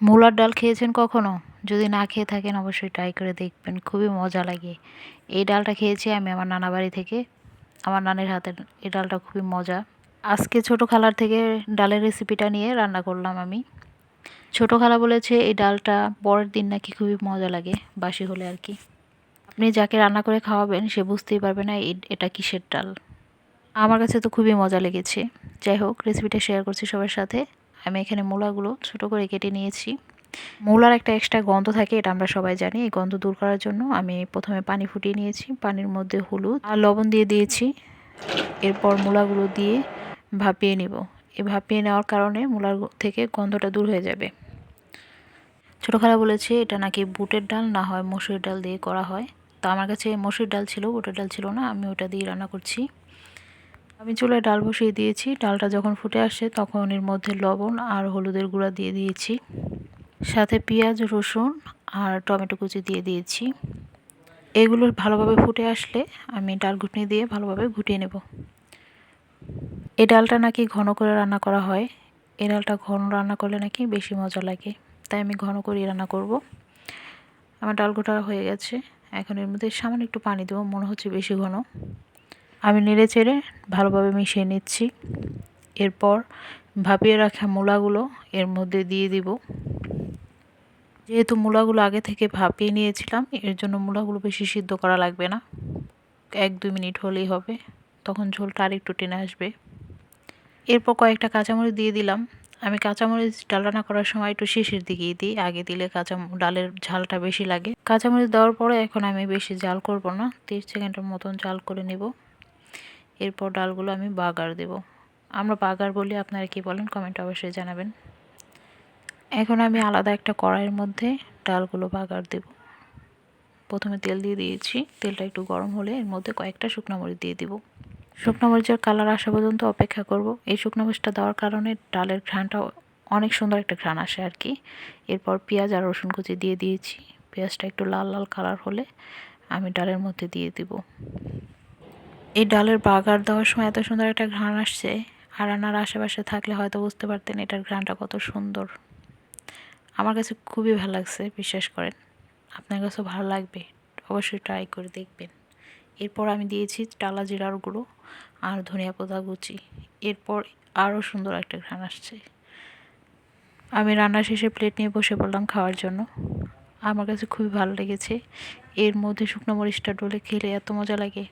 মূলার ডাল খেয়েছেন কখনো? যদি না খেয়ে থাকেন অবশ্যই ট্রাই করে দেখবেন, খুবই মজা লাগে। এই ডালটা খেয়েছি আমি আমার নানা বাড়ি থেকে। আমার নানের হাতের এই ডালটা খুবই মজা। আজকে ছোট খালার থেকে ডালের রেসিপিটা নিয়ে রান্না করলাম আমি। ছোট খালা বলেছে এই ডালটা পরের দিন নাকি খুবই মজা লাগে, বাসি হলে আর কি। আপনি যাকে রান্না করে খাওয়াবেন সে বুঝতেই পারবে না এটা কিসের ডাল। আমার কাছে তো খুবই মজা লেগেছে। যাই হোক রেসিপিটা শেয়ার করছি সবার সাথে। আমি এখানে মূলাগুলো ছোট করে কেটে নিয়েছি। মূলার একটা এক্সট্রা গন্ধ থাকে, এটা আমরা সবাই জানি। এই গন্ধ দূর করার জন্য আমি প্রথমে পানি ফুটিয়ে নিয়েছি, পানির মধ্যে হলুদ আর লবণ দিয়ে দিয়েছি। এরপর মূলাগুলো দিয়ে ভাপিয়ে নিব। এই ভাপিয়ে নেওয়ার কারণে মূলার থেকে গন্ধটা দূর হয়ে যাবে। ছোটো খালা বলেছে, এটা নাকি বুটের ডাল, না হয় মসুর ডাল দিয়ে করা হয়। তো আমার কাছে মসুর ডাল ছিল, বুটের ডাল ছিল না, আমি ওটা দিয়ে রান্না করছি। আমি চুলায় ডাল বসিয়ে দিয়েছি। ডালটা যখন ফুটে আসে তখন এর মধ্যে লবণ আর হলুদের গুঁড়া দিয়ে দিয়েছি। সাথে পেঁয়াজ, রসুন আর টমেটো কুচি দিয়ে দিয়েছি। এগুলো ভালোভাবে ফুটে আসলে আমি ডাল ঘুটনি দিয়ে ভালোভাবে ঘুটিয়ে নেব। এই ডালটা নাকি ঘন করে রান্না করা হয়। এই ডালটা ঘন রান্না করলে নাকি বেশি মজা লাগে। তাই আমি ঘন করে রান্না করব। আমার ডাল গোটা হয়ে গেছে। এখন এর মধ্যে সামান্য একটু পানি দেবো। মনে হচ্ছে বেশি ঘন। আমি নেড়ে চেড়ে ভালোভাবে মিশিয়ে নিচ্ছি। এরপর ভাপিয়ে রাখা মূলাগুলো এর মধ্যে দিয়ে দিব। যেহেতু মূলাগুলো আগে থেকে ভাপিয়ে নিয়েছিলাম, এর জন্য মূলাগুলো বেশি সিদ্ধ করা লাগবে না। এক, দুই মিনিট হলেই হবে, তখন ঝোলটা আরেকটু টেনে আসবে। এরপর কয়েকটা কাঁচামরিচ দিয়ে দিলাম। আমি কাঁচামরিচ ডাল রান্না করার সময় একটু শেষের দিকেই দিই, আগে দিলে কাঁচা ডালের ঝালটা বেশি লাগে। কাঁচামরিচ দেওয়ার পরে এখন আমি বেশি জাল করব না তিরিশ সেকেন্ডের মতন জাল করে নেব। এরপর ডালগুলো আমি বাগার দেব। আমরা বাগার বলি, আপনারা কি বলেন? কমেন্ট অবশ্যই জানাবেন। এখন আমি আলাদা একটা কড়াইয়ের মধ্যে ডালগুলো বাগার দেব। প্রথমে তেল দিয়ে দিয়েছি। তেলটা একটু গরম হলে এর মধ্যে কয়েকটা শুকনো মরিচ দিয়ে দিব। শুকনো মরিচের কালার আসা পর্যন্ত অপেক্ষা করব। এই শুকনো মরিচটা দেওয়ার কারণে ডালের ঘ্রাণটা অনেক সুন্দর একটা ঘ্রাণ আসে আর কি। এরপর পেঁয়াজ আর রসুন কুচি দিয়ে দিয়েছি। পেঁয়াজটা একটু লাল লাল কালার হলে আমি ডালের মধ্যে দিয়ে দিব। এই ডালের বাগার দেওয়ার সময় এত সুন্দর একটা ঘ্রাণ আসছে। আর রান্নার আশেপাশে থাকলে হয়তো বুঝতে পারতেন এটার ঘ্রাণটা কত সুন্দর। আমার কাছে খুবই ভালো লাগছে, বিশ্বাস করেন। আপনার কাছেও ভালো লাগবে, অবশ্যই ট্রাই করে দেখবেন। এরপর আমি দিয়েছি টালা জিরার গুঁড়ো আর ধনিয়া পাতা কুচি। এরপর আরও সুন্দর একটা ঘ্রাণ আসছে। আমি রান্না শেষে প্লেট নিয়ে বসে পড়লাম খাওয়ার জন্য। আমার কাছে খুবই ভালো লেগেছে। এর মধ্যে শুকনো মরিচটা ডলে খেলে এত মজা লাগে।